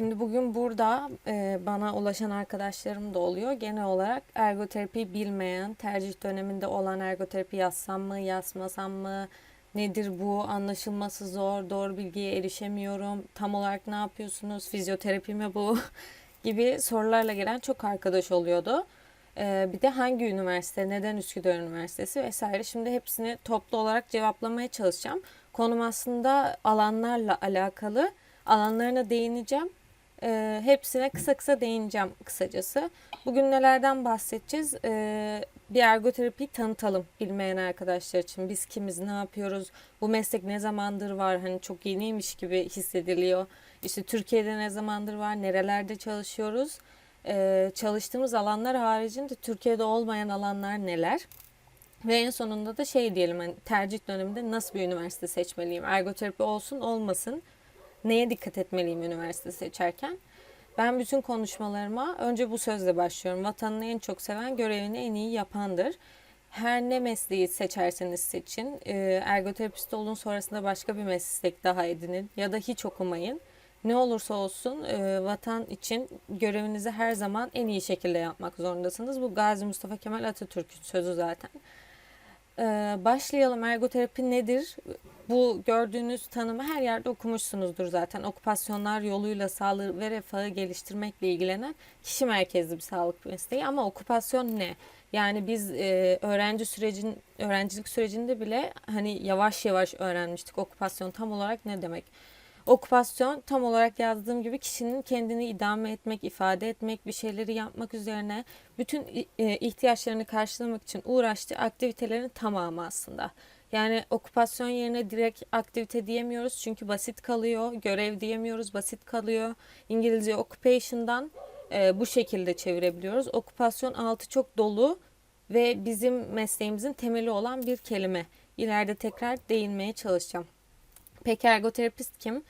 Şimdi bugün burada e, bana ulaşan arkadaşlarım da oluyor. Genel olarak ergoterapi bilmeyen, tercih döneminde olan ergoterapi yazsam mı, yazmasam mı, nedir bu, anlaşılması zor, doğru bilgiye erişemiyorum, tam olarak ne yapıyorsunuz, fizyoterapi mi bu gibi sorularla gelen çok arkadaş oluyordu. E, bir de hangi üniversite, neden Üsküdar Üniversitesi vesaire. Şimdi hepsini toplu olarak cevaplamaya çalışacağım. Konum aslında alanlarla alakalı. Alanlarına değineceğim. Ee, hepsine kısa kısa değineceğim kısacası. Bugün nelerden bahsedeceğiz? Ee, bir ergoterapiyi tanıtalım bilmeyen arkadaşlar için. Biz kimiz, ne yapıyoruz? Bu meslek ne zamandır var? Hani çok yeniymiş gibi hissediliyor. İşte Türkiye'de ne zamandır var? Nerelerde çalışıyoruz? Ee, çalıştığımız alanlar haricinde Türkiye'de olmayan alanlar neler? Ve en sonunda da şey diyelim hani tercih döneminde nasıl bir üniversite seçmeliyim? Ergoterapi olsun olmasın neye dikkat etmeliyim üniversite seçerken? Ben bütün konuşmalarıma önce bu sözle başlıyorum. Vatanını en çok seven görevini en iyi yapandır. Her ne mesleği seçerseniz seçin, e, ergoterapist olun sonrasında başka bir meslek daha edinin ya da hiç okumayın. Ne olursa olsun e, vatan için görevinizi her zaman en iyi şekilde yapmak zorundasınız. Bu Gazi Mustafa Kemal Atatürk'ün sözü zaten. Ee, başlayalım. Ergoterapi nedir? Bu gördüğünüz tanımı her yerde okumuşsunuzdur zaten. Okupasyonlar yoluyla sağlığı ve refahı geliştirmekle ilgilenen kişi merkezli bir sağlık mesleği. Ama okupasyon ne? Yani biz e, öğrenci sürecin öğrencilik sürecinde bile hani yavaş yavaş öğrenmiştik okupasyon tam olarak ne demek. Okupasyon tam olarak yazdığım gibi kişinin kendini idame etmek, ifade etmek, bir şeyleri yapmak üzerine bütün e, ihtiyaçlarını karşılamak için uğraştığı aktivitelerin tamamı aslında. Yani okupasyon yerine direkt aktivite diyemiyoruz çünkü basit kalıyor. Görev diyemiyoruz, basit kalıyor. İngilizce occupation'dan e, bu şekilde çevirebiliyoruz. Okupasyon altı çok dolu ve bizim mesleğimizin temeli olan bir kelime. İleride tekrar değinmeye çalışacağım. Peki ergoterapist kim?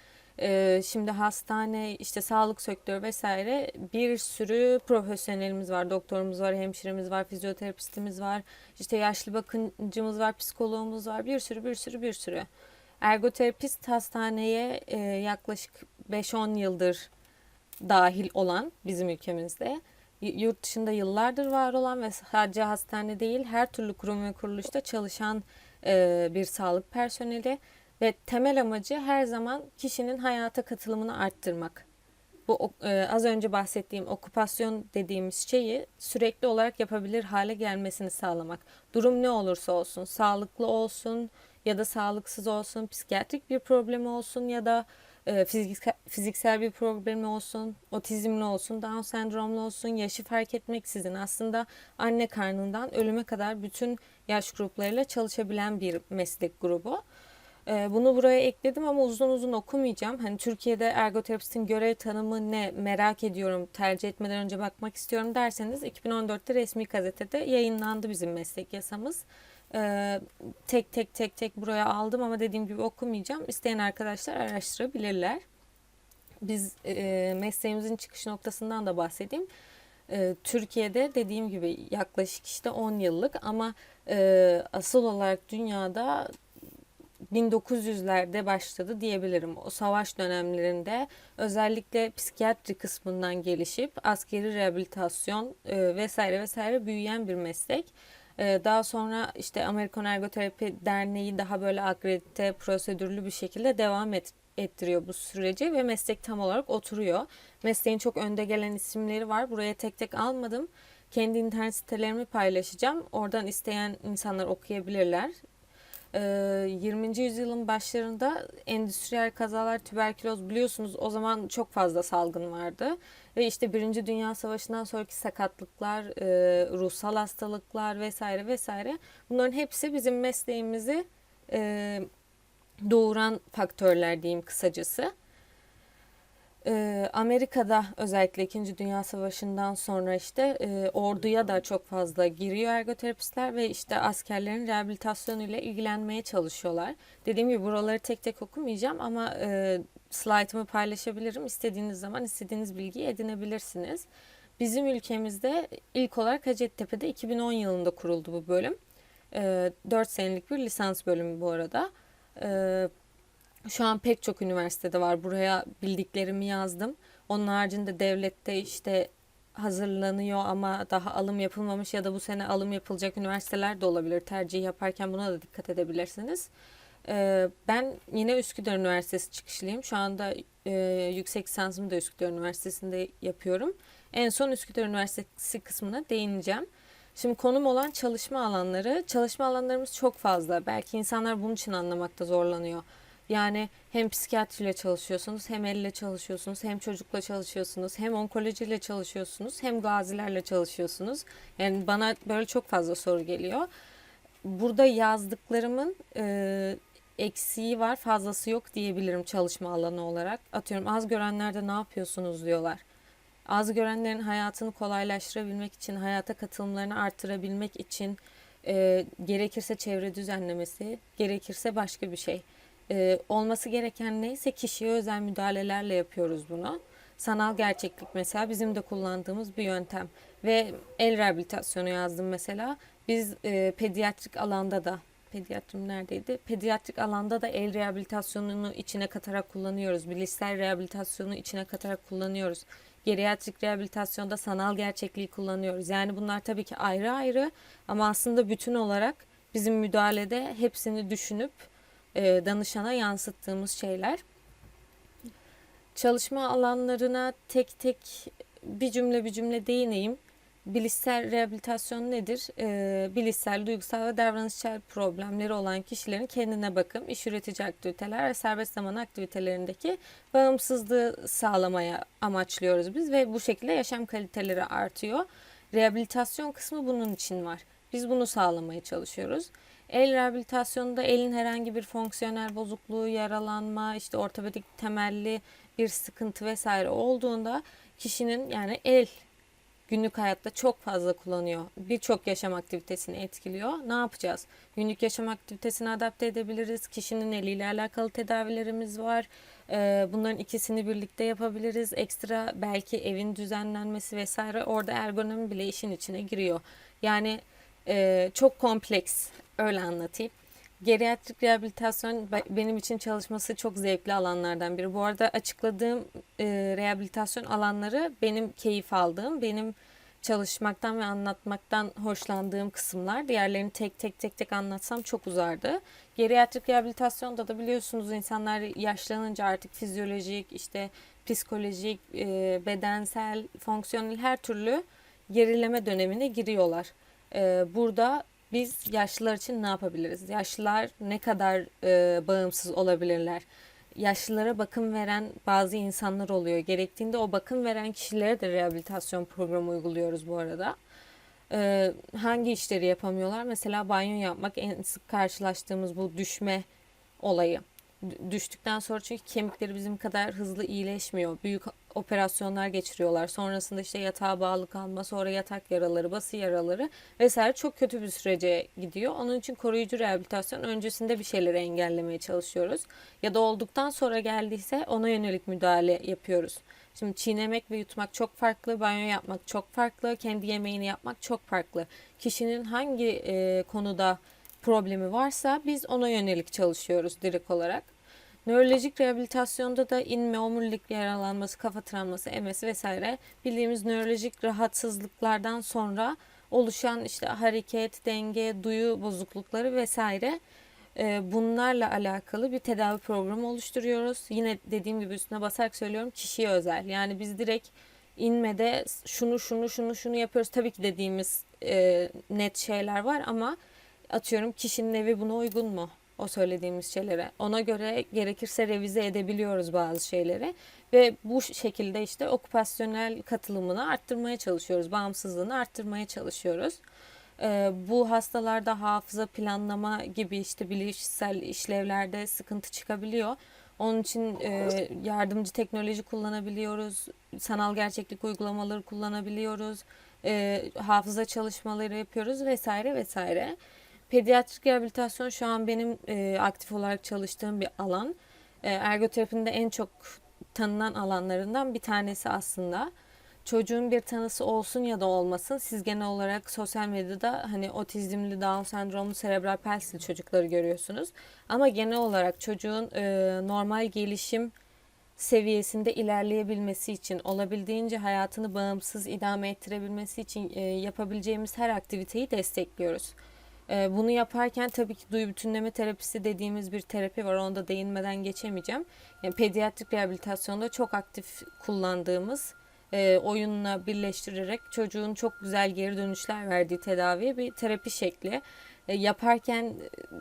Şimdi hastane, işte sağlık sektörü vesaire bir sürü profesyonelimiz var. Doktorumuz var, hemşiremiz var, fizyoterapistimiz var, işte yaşlı bakıcımız var, psikologumuz var. Bir sürü bir sürü bir sürü. Ergoterapist hastaneye yaklaşık 5-10 yıldır dahil olan bizim ülkemizde. Yurt dışında yıllardır var olan ve sadece hastane değil her türlü kurum ve kuruluşta çalışan bir sağlık personeli. Ve temel amacı her zaman kişinin hayata katılımını arttırmak. Bu e, az önce bahsettiğim okupasyon dediğimiz şeyi sürekli olarak yapabilir hale gelmesini sağlamak. Durum ne olursa olsun, sağlıklı olsun ya da sağlıksız olsun, psikiyatrik bir problemi olsun ya da e, fiziksel, fiziksel bir problemi olsun, otizmli olsun, Down sendromlu olsun, yaşı fark etmeksizin aslında anne karnından ölüme kadar bütün yaş gruplarıyla çalışabilen bir meslek grubu. Ee, Bunu buraya ekledim ama uzun uzun okumayacağım. Hani Türkiye'de ergoterapistin görev tanımı ne merak ediyorum, tercih etmeden önce bakmak istiyorum derseniz 2014'te resmi gazetede yayınlandı bizim meslek yasamız. Ee, tek tek tek tek buraya aldım ama dediğim gibi okumayacağım. İsteyen arkadaşlar araştırabilirler. Biz e, mesleğimizin çıkış noktasından da bahsedeyim. E, Türkiye'de dediğim gibi yaklaşık işte 10 yıllık ama e, asıl olarak dünyada 1900'lerde başladı diyebilirim. O savaş dönemlerinde özellikle psikiyatri kısmından gelişip askeri rehabilitasyon e, vesaire vesaire büyüyen bir meslek. E, daha sonra işte Amerikan Ergoterapi Derneği daha böyle akredite prosedürlü bir şekilde devam et, ettiriyor bu süreci ve meslek tam olarak oturuyor. Mesleğin çok önde gelen isimleri var. Buraya tek tek almadım. Kendi internet sitelerimi paylaşacağım. Oradan isteyen insanlar okuyabilirler. Ee, 20. yüzyılın başlarında endüstriyel kazalar, tüberküloz biliyorsunuz o zaman çok fazla salgın vardı. Ve işte Birinci Dünya Savaşı'ndan sonraki sakatlıklar, e, ruhsal hastalıklar vesaire vesaire bunların hepsi bizim mesleğimizi e, doğuran faktörler diyeyim kısacası. Ee, Amerika'da özellikle 2. Dünya Savaşı'ndan sonra işte e, orduya da çok fazla giriyor ergoterapistler ve işte askerlerin rehabilitasyonu ile ilgilenmeye çalışıyorlar. Dediğim gibi buraları tek tek okumayacağım ama e, slaytımı paylaşabilirim. İstediğiniz zaman istediğiniz bilgiyi edinebilirsiniz. Bizim ülkemizde ilk olarak Hacettepe'de 2010 yılında kuruldu bu bölüm. E, 4 senelik bir lisans bölümü bu arada. E, şu an pek çok üniversitede var. Buraya bildiklerimi yazdım. Onun haricinde devlette işte hazırlanıyor ama daha alım yapılmamış ya da bu sene alım yapılacak üniversiteler de olabilir. Tercih yaparken buna da dikkat edebilirsiniz. Ee, ben yine Üsküdar Üniversitesi çıkışlıyım. Şu anda e, yüksek lisansımı da Üsküdar Üniversitesi'nde yapıyorum. En son Üsküdar Üniversitesi kısmına değineceğim. Şimdi konum olan çalışma alanları. Çalışma alanlarımız çok fazla. Belki insanlar bunun için anlamakta zorlanıyor. Yani hem psikiyatriyle çalışıyorsunuz, hem elle çalışıyorsunuz, hem çocukla çalışıyorsunuz, hem onkolojiyle çalışıyorsunuz, hem gazilerle çalışıyorsunuz. Yani bana böyle çok fazla soru geliyor. Burada yazdıklarımın e, eksiği var, fazlası yok diyebilirim çalışma alanı olarak. Atıyorum az görenlerde ne yapıyorsunuz diyorlar. Az görenlerin hayatını kolaylaştırabilmek için, hayata katılımlarını arttırabilmek için e, gerekirse çevre düzenlemesi, gerekirse başka bir şey. E, olması gereken neyse kişiye özel müdahalelerle yapıyoruz bunu. Sanal gerçeklik mesela bizim de kullandığımız bir yöntem. Ve el rehabilitasyonu yazdım mesela. Biz e, pediatrik alanda da pediatrim neredeydi? Pediatrik alanda da el rehabilitasyonunu içine katarak kullanıyoruz. Bilişsel rehabilitasyonu içine katarak kullanıyoruz. Geriatrik rehabilitasyonda sanal gerçekliği kullanıyoruz. Yani bunlar tabii ki ayrı ayrı ama aslında bütün olarak bizim müdahalede hepsini düşünüp e, danışana yansıttığımız şeyler. Çalışma alanlarına tek tek bir cümle bir cümle değineyim. Bilişsel rehabilitasyon nedir? Ee, bilişsel, duygusal ve davranışsal problemleri olan kişilerin kendine bakım, iş üretici aktiviteler ve serbest zaman aktivitelerindeki bağımsızlığı sağlamaya amaçlıyoruz biz ve bu şekilde yaşam kaliteleri artıyor. Rehabilitasyon kısmı bunun için var. Biz bunu sağlamaya çalışıyoruz. El rehabilitasyonunda elin herhangi bir fonksiyonel bozukluğu, yaralanma, işte ortopedik temelli bir sıkıntı vesaire olduğunda kişinin yani el günlük hayatta çok fazla kullanıyor. Birçok yaşam aktivitesini etkiliyor. Ne yapacağız? Günlük yaşam aktivitesini adapte edebiliriz. Kişinin eliyle alakalı tedavilerimiz var. Ee, bunların ikisini birlikte yapabiliriz. Ekstra belki evin düzenlenmesi vesaire orada ergonomi bile işin içine giriyor. Yani e, çok kompleks öyle anlatayım. Geriatrik rehabilitasyon benim için çalışması çok zevkli alanlardan biri. Bu arada açıkladığım e, rehabilitasyon alanları benim keyif aldığım, benim çalışmaktan ve anlatmaktan hoşlandığım kısımlar. Diğerlerini tek tek tek tek anlatsam çok uzardı. Geriatrik rehabilitasyonda da biliyorsunuz insanlar yaşlanınca artık fizyolojik, işte psikolojik, e, bedensel, fonksiyonel her türlü gerileme dönemine giriyorlar. E, burada biz yaşlılar için ne yapabiliriz? Yaşlılar ne kadar e, bağımsız olabilirler? Yaşlılara bakım veren bazı insanlar oluyor. Gerektiğinde o bakım veren kişilere de rehabilitasyon programı uyguluyoruz bu arada. E, hangi işleri yapamıyorlar? Mesela banyo yapmak en sık karşılaştığımız bu düşme olayı düştükten sonra çünkü kemikleri bizim kadar hızlı iyileşmiyor. Büyük operasyonlar geçiriyorlar. Sonrasında işte yatağa bağlı kalma, sonra yatak yaraları, bası yaraları vesaire çok kötü bir sürece gidiyor. Onun için koruyucu rehabilitasyon öncesinde bir şeyleri engellemeye çalışıyoruz. Ya da olduktan sonra geldiyse ona yönelik müdahale yapıyoruz. Şimdi çiğnemek ve yutmak çok farklı, banyo yapmak çok farklı, kendi yemeğini yapmak çok farklı. Kişinin hangi e, konuda problemi varsa biz ona yönelik çalışıyoruz direkt olarak. Nörolojik rehabilitasyonda da inme, omurilik yaralanması, kafa travması, MS vesaire bildiğimiz nörolojik rahatsızlıklardan sonra oluşan işte hareket, denge, duyu bozuklukları vesaire e, bunlarla alakalı bir tedavi programı oluşturuyoruz. Yine dediğim gibi üstüne basarak söylüyorum kişiye özel. Yani biz direkt inmede şunu şunu şunu şunu yapıyoruz. Tabii ki dediğimiz e, net şeyler var ama atıyorum kişinin evi buna uygun mu? O söylediğimiz şeylere. Ona göre gerekirse revize edebiliyoruz bazı şeyleri. Ve bu şekilde işte okupasyonel katılımını arttırmaya çalışıyoruz. Bağımsızlığını arttırmaya çalışıyoruz. Ee, bu hastalarda hafıza planlama gibi işte bilişsel işlevlerde sıkıntı çıkabiliyor. Onun için e, yardımcı teknoloji kullanabiliyoruz. Sanal gerçeklik uygulamaları kullanabiliyoruz. E, hafıza çalışmaları yapıyoruz vesaire vesaire. Pediatrik rehabilitasyon şu an benim e, aktif olarak çalıştığım bir alan. E, ergoterapinin en çok tanınan alanlarından bir tanesi aslında. Çocuğun bir tanısı olsun ya da olmasın siz genel olarak sosyal medyada hani otizmli, Down sendromlu, serebral palsili çocukları görüyorsunuz. Ama genel olarak çocuğun e, normal gelişim seviyesinde ilerleyebilmesi için, olabildiğince hayatını bağımsız idame ettirebilmesi için e, yapabileceğimiz her aktiviteyi destekliyoruz. E, bunu yaparken tabii ki duyu bütünleme terapisi dediğimiz bir terapi var. Onda değinmeden geçemeyeceğim. Yani pediatrik rehabilitasyonda çok aktif kullandığımız e, oyunla birleştirerek çocuğun çok güzel geri dönüşler verdiği tedavi bir terapi şekli. E, yaparken e,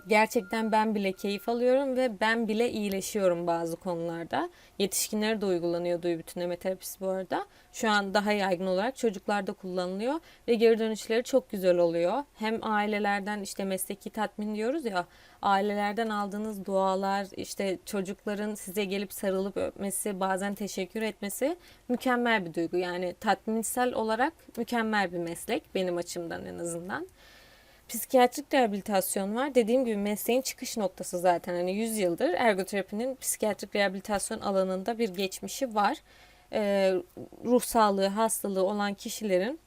gerçekten ben bile keyif alıyorum ve ben bile iyileşiyorum bazı konularda. Yetişkinlere de uygulanıyor duyu bütünleme terapisi bu arada. Şu an daha yaygın olarak çocuklarda kullanılıyor ve geri dönüşleri çok güzel oluyor. Hem ailelerden işte mesleki tatmin diyoruz ya ailelerden aldığınız dualar işte çocukların size gelip sarılıp öpmesi bazen teşekkür etmesi mükemmel bir duygu. Yani tatminsel olarak mükemmel bir meslek benim açımdan en azından psikiyatrik rehabilitasyon var. Dediğim gibi mesleğin çıkış noktası zaten. Hani 100 yıldır ergoterapinin psikiyatrik rehabilitasyon alanında bir geçmişi var. Ee, ruh sağlığı, hastalığı olan kişilerin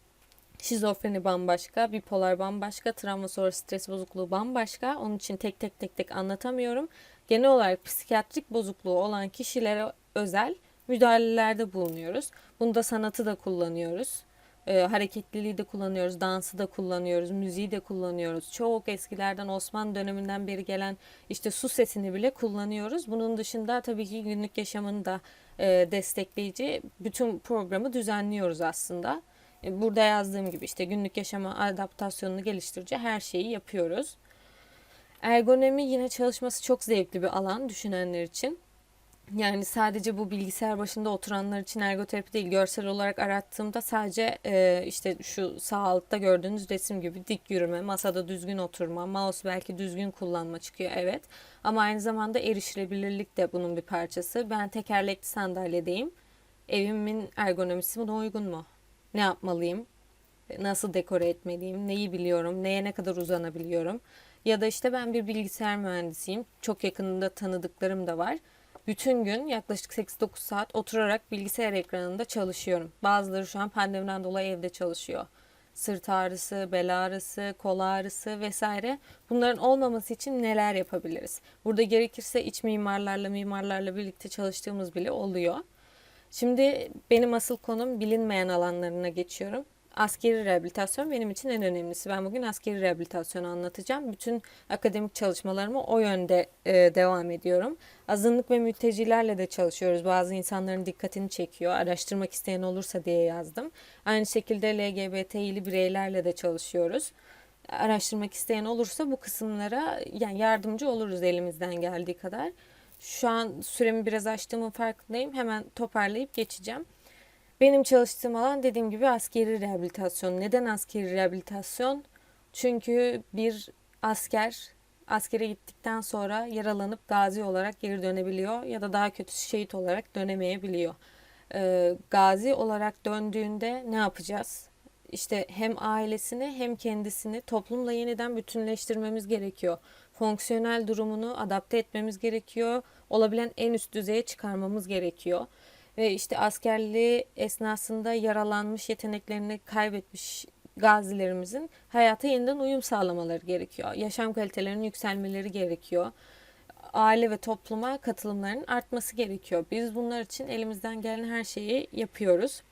şizofreni bambaşka, bipolar bambaşka, travma sonrası stres bozukluğu bambaşka. Onun için tek tek tek tek anlatamıyorum. Genel olarak psikiyatrik bozukluğu olan kişilere özel müdahalelerde bulunuyoruz. Bunda sanatı da kullanıyoruz. E, hareketliliği de kullanıyoruz, dansı da kullanıyoruz, müziği de kullanıyoruz. Çok eskilerden Osmanlı döneminden beri gelen işte su sesini bile kullanıyoruz. Bunun dışında tabii ki günlük yaşamını da e, destekleyici bütün programı düzenliyoruz aslında. E, burada yazdığım gibi işte günlük yaşama adaptasyonunu geliştirici her şeyi yapıyoruz. Ergonomi yine çalışması çok zevkli bir alan düşünenler için. Yani sadece bu bilgisayar başında oturanlar için ergoterapi değil, görsel olarak arattığımda sadece e, işte şu sağ altta gördüğünüz resim gibi dik yürüme, masada düzgün oturma, mouse belki düzgün kullanma çıkıyor evet. Ama aynı zamanda erişilebilirlik de bunun bir parçası. Ben tekerlekli sandalyedeyim. Evimin ergonomisi buna uygun mu? Ne yapmalıyım? Nasıl dekore etmeliyim? Neyi biliyorum? Neye ne kadar uzanabiliyorum? Ya da işte ben bir bilgisayar mühendisiyim. Çok yakınında tanıdıklarım da var bütün gün yaklaşık 8-9 saat oturarak bilgisayar ekranında çalışıyorum. Bazıları şu an pandemiden dolayı evde çalışıyor. Sırt ağrısı, bel ağrısı, kol ağrısı vesaire. Bunların olmaması için neler yapabiliriz? Burada gerekirse iç mimarlarla, mimarlarla birlikte çalıştığımız bile oluyor. Şimdi benim asıl konum bilinmeyen alanlarına geçiyorum askeri rehabilitasyon benim için en önemlisi. Ben bugün askeri rehabilitasyonu anlatacağım. Bütün akademik çalışmalarımı o yönde e, devam ediyorum. Azınlık ve mültecilerle de çalışıyoruz. Bazı insanların dikkatini çekiyor. Araştırmak isteyen olursa diye yazdım. Aynı şekilde LGBT'li bireylerle de çalışıyoruz. Araştırmak isteyen olursa bu kısımlara yani yardımcı oluruz elimizden geldiği kadar. Şu an süremi biraz açtığımın farkındayım. Hemen toparlayıp geçeceğim. Benim çalıştığım alan dediğim gibi askeri rehabilitasyon. Neden askeri rehabilitasyon? Çünkü bir asker askere gittikten sonra yaralanıp gazi olarak geri dönebiliyor ya da daha kötüsü şehit olarak dönemeyebiliyor. Ee, gazi olarak döndüğünde ne yapacağız? İşte hem ailesini hem kendisini toplumla yeniden bütünleştirmemiz gerekiyor. Fonksiyonel durumunu adapte etmemiz gerekiyor. Olabilen en üst düzeye çıkarmamız gerekiyor ve işte askerliği esnasında yaralanmış yeteneklerini kaybetmiş gazilerimizin hayata yeniden uyum sağlamaları gerekiyor. Yaşam kalitelerinin yükselmeleri gerekiyor. Aile ve topluma katılımlarının artması gerekiyor. Biz bunlar için elimizden gelen her şeyi yapıyoruz.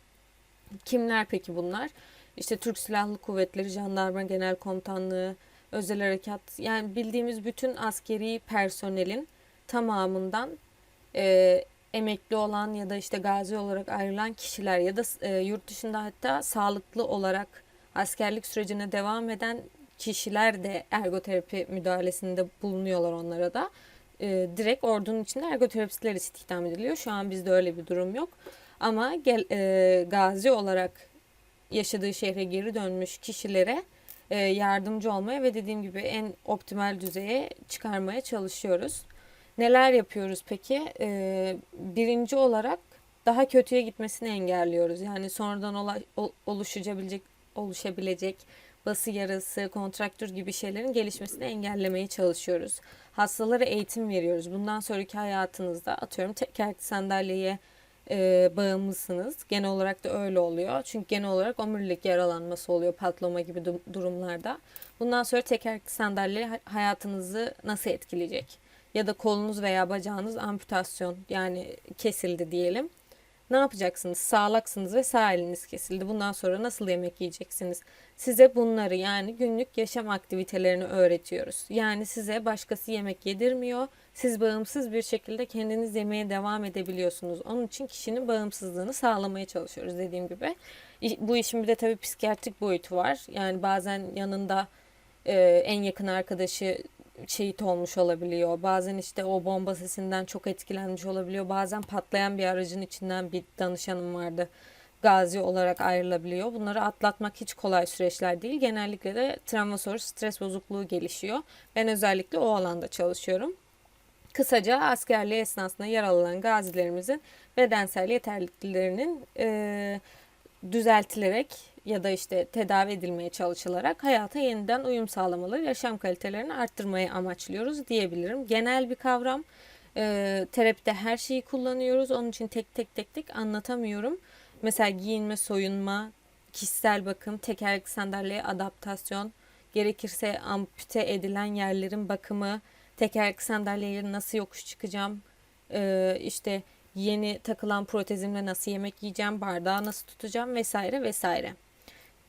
Kimler peki bunlar? İşte Türk Silahlı Kuvvetleri, Jandarma Genel Komutanlığı, Özel Harekat yani bildiğimiz bütün askeri personelin tamamından e, emekli olan ya da işte gazi olarak ayrılan kişiler ya da e, yurt dışında hatta sağlıklı olarak askerlik sürecine devam eden kişiler de ergoterapi müdahalesinde bulunuyorlar onlara da. E, direkt ordunun içinde ergoterapistler istihdam ediliyor. Şu an bizde öyle bir durum yok. Ama gel, e, gazi olarak yaşadığı şehre geri dönmüş kişilere e, yardımcı olmaya ve dediğim gibi en optimal düzeye çıkarmaya çalışıyoruz. Neler yapıyoruz peki? Ee, birinci olarak daha kötüye gitmesini engelliyoruz. Yani sonradan ola, oluşabilecek oluşabilecek bası yarası, kontraktür gibi şeylerin gelişmesini engellemeye çalışıyoruz. Hastalara eğitim veriyoruz. Bundan sonraki hayatınızda atıyorum tekerlekli sandalyeye e, bağımlısınız. Genel olarak da öyle oluyor. Çünkü genel olarak omurilik yaralanması oluyor patlama gibi durumlarda. Bundan sonra tekerlekli sandalye hayatınızı nasıl etkileyecek? Ya da kolunuz veya bacağınız amputasyon yani kesildi diyelim. Ne yapacaksınız? Sağlaksınız ve sağ eliniz kesildi. Bundan sonra nasıl yemek yiyeceksiniz? Size bunları yani günlük yaşam aktivitelerini öğretiyoruz. Yani size başkası yemek yedirmiyor. Siz bağımsız bir şekilde kendiniz yemeye devam edebiliyorsunuz. Onun için kişinin bağımsızlığını sağlamaya çalışıyoruz dediğim gibi. Bu işin bir de tabii psikiyatrik boyutu var. Yani bazen yanında en yakın arkadaşı şehit olmuş olabiliyor. Bazen işte o bomba sesinden çok etkilenmiş olabiliyor. Bazen patlayan bir aracın içinden bir danışanım vardı. Gazi olarak ayrılabiliyor. Bunları atlatmak hiç kolay süreçler değil. Genellikle de travma sonrası stres bozukluğu gelişiyor. Ben özellikle o alanda çalışıyorum. Kısaca askerliği esnasında yaralı gazilerimizin bedensel yeterliliklerinin e, düzeltilerek ya da işte tedavi edilmeye çalışılarak hayata yeniden uyum sağlamaları, yaşam kalitelerini arttırmayı amaçlıyoruz diyebilirim. Genel bir kavram. E, terapide her şeyi kullanıyoruz. Onun için tek tek tek tek anlatamıyorum. Mesela giyinme, soyunma, kişisel bakım, tekerlekli sandalyeye adaptasyon, gerekirse ampute edilen yerlerin bakımı, tekerlekli sandalyeye nasıl yokuş çıkacağım, e, işte yeni takılan protezimle nasıl yemek yiyeceğim, bardağı nasıl tutacağım vesaire vesaire.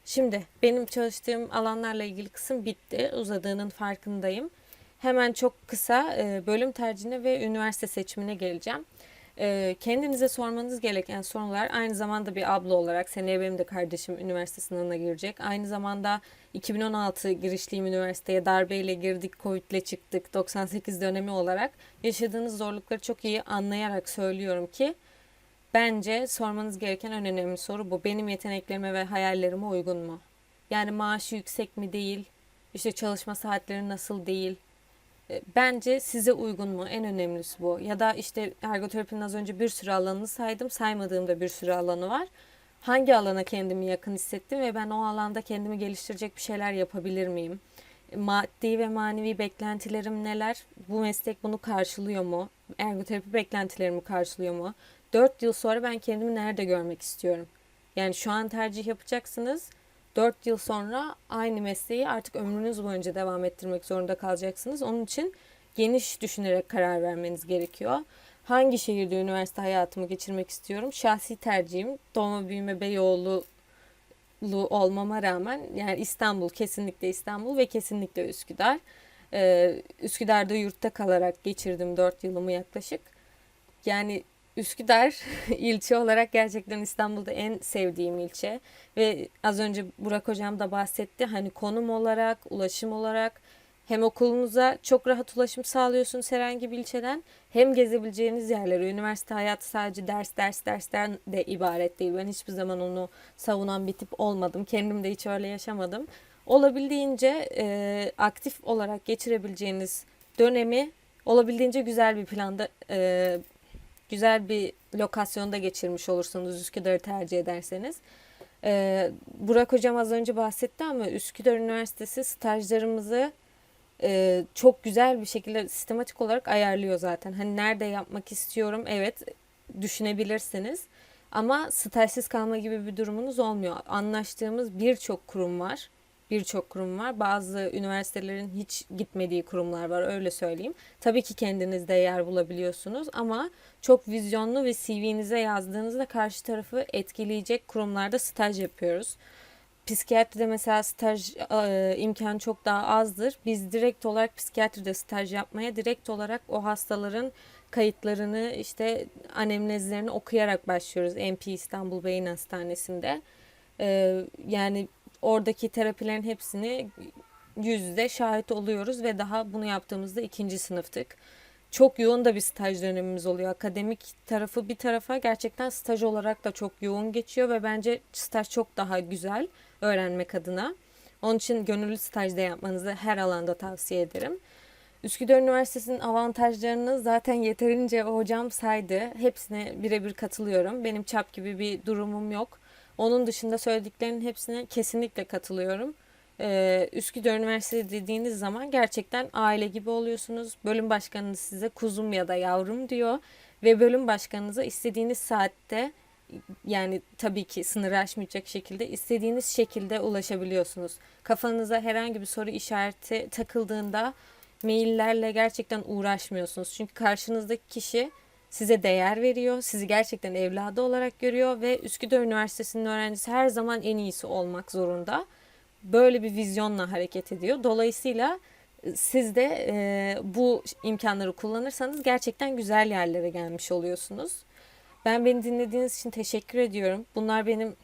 Şimdi benim çalıştığım alanlarla ilgili kısım bitti. Uzadığının farkındayım. Hemen çok kısa e, bölüm tercihine ve üniversite seçimine geleceğim. E, Kendinize sormanız gereken sorular aynı zamanda bir abla olarak seneye benim de kardeşim üniversite sınavına girecek. Aynı zamanda 2016 girişliyim üniversiteye darbeyle girdik, Covid'le çıktık, 98 dönemi olarak yaşadığınız zorlukları çok iyi anlayarak söylüyorum ki Bence sormanız gereken en önemli soru bu. Benim yeteneklerime ve hayallerime uygun mu? Yani maaşı yüksek mi değil? İşte çalışma saatleri nasıl değil? E, Bence size uygun mu? En önemlisi bu. Ya da işte ergoterapinin az önce bir sürü alanını saydım. Saymadığım da bir sürü alanı var. Hangi alana kendimi yakın hissettim ve ben o alanda kendimi geliştirecek bir şeyler yapabilir miyim? Maddi ve manevi beklentilerim neler? Bu meslek bunu karşılıyor mu? Ergoterapi beklentilerimi karşılıyor mu? 4 yıl sonra ben kendimi nerede görmek istiyorum? Yani şu an tercih yapacaksınız. 4 yıl sonra aynı mesleği artık ömrünüz boyunca devam ettirmek zorunda kalacaksınız. Onun için geniş düşünerek karar vermeniz gerekiyor. Hangi şehirde üniversite hayatımı geçirmek istiyorum? Şahsi tercihim doğma büyüme Beyoğlu olmama rağmen yani İstanbul kesinlikle İstanbul ve kesinlikle Üsküdar. Ee, Üsküdar'da yurtta kalarak geçirdim 4 yılımı yaklaşık. Yani Üsküdar ilçe olarak gerçekten İstanbul'da en sevdiğim ilçe ve az önce Burak hocam da bahsetti hani konum olarak, ulaşım olarak hem okulunuza çok rahat ulaşım sağlıyorsunuz herhangi bir ilçeden hem gezebileceğiniz yerleri. Üniversite hayatı sadece ders ders dersden de ibaret değil. Ben hiçbir zaman onu savunan bir tip olmadım. Kendim de hiç öyle yaşamadım. Olabildiğince e, aktif olarak geçirebileceğiniz dönemi olabildiğince güzel bir planda e, güzel bir lokasyonda geçirmiş olursunuz Üsküdar'ı tercih ederseniz. Ee, Burak Hocam az önce bahsetti ama Üsküdar Üniversitesi stajlarımızı e, çok güzel bir şekilde sistematik olarak ayarlıyor zaten. Hani nerede yapmak istiyorum evet düşünebilirsiniz. Ama stajsız kalma gibi bir durumunuz olmuyor. Anlaştığımız birçok kurum var birçok kurum var. Bazı üniversitelerin hiç gitmediği kurumlar var öyle söyleyeyim. Tabii ki kendinizde yer bulabiliyorsunuz ama çok vizyonlu ve CV'nize yazdığınızda karşı tarafı etkileyecek kurumlarda staj yapıyoruz. Psikiyatride mesela staj e, imkanı çok daha azdır. Biz direkt olarak psikiyatride staj yapmaya direkt olarak o hastaların kayıtlarını işte anemnezlerini okuyarak başlıyoruz MP İstanbul Beyin Hastanesi'nde. Ee, yani oradaki terapilerin hepsini yüzde şahit oluyoruz ve daha bunu yaptığımızda ikinci sınıftık. Çok yoğun da bir staj dönemimiz oluyor. Akademik tarafı bir tarafa gerçekten staj olarak da çok yoğun geçiyor ve bence staj çok daha güzel öğrenmek adına. Onun için gönüllü stajda yapmanızı her alanda tavsiye ederim. Üsküdar Üniversitesi'nin avantajlarını zaten yeterince hocam saydı. Hepsine birebir katılıyorum. Benim çap gibi bir durumum yok. Onun dışında söylediklerinin hepsine kesinlikle katılıyorum. Ee, Üsküdar Üniversitesi dediğiniz zaman gerçekten aile gibi oluyorsunuz. Bölüm başkanınız size kuzum ya da yavrum diyor ve bölüm başkanınıza istediğiniz saatte yani tabii ki sınır aşmayacak şekilde istediğiniz şekilde ulaşabiliyorsunuz. Kafanıza herhangi bir soru işareti takıldığında maillerle gerçekten uğraşmıyorsunuz. Çünkü karşınızdaki kişi size değer veriyor, sizi gerçekten evladı olarak görüyor ve Üsküdar Üniversitesi'nin öğrencisi her zaman en iyisi olmak zorunda. Böyle bir vizyonla hareket ediyor. Dolayısıyla e, siz de e, bu imkanları kullanırsanız gerçekten güzel yerlere gelmiş oluyorsunuz. Ben beni dinlediğiniz için teşekkür ediyorum. Bunlar benim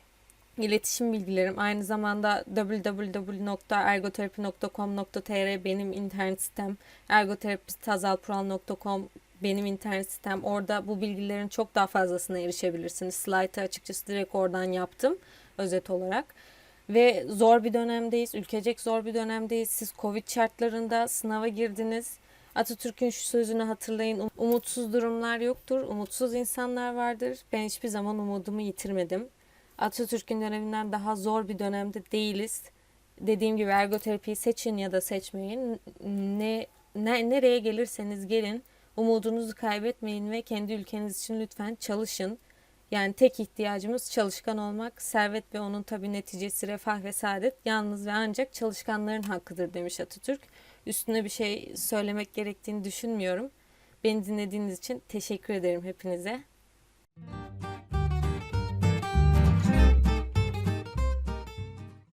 iletişim bilgilerim. Aynı zamanda www.ergoterapi.com.tr benim internet sitem. ergoterapistazalpural.com benim internet sitem. Orada bu bilgilerin çok daha fazlasına erişebilirsiniz. Slide'ı açıkçası direkt oradan yaptım özet olarak. Ve zor bir dönemdeyiz. Ülkecek zor bir dönemdeyiz. Siz Covid şartlarında sınava girdiniz. Atatürk'ün şu sözünü hatırlayın. "Um- Umutsuz durumlar yoktur. Umutsuz insanlar vardır. Ben hiçbir zaman umudumu yitirmedim. Atatürk'ün döneminden daha zor bir dönemde değiliz. Dediğim gibi ergoterapiyi seçin ya da seçmeyin. Ne, ne nereye gelirseniz gelin. Umudunuzu kaybetmeyin ve kendi ülkeniz için lütfen çalışın. Yani tek ihtiyacımız çalışkan olmak. Servet ve onun tabi neticesi refah ve saadet yalnız ve ancak çalışkanların hakkıdır demiş Atatürk. Üstüne bir şey söylemek gerektiğini düşünmüyorum. Beni dinlediğiniz için teşekkür ederim hepinize.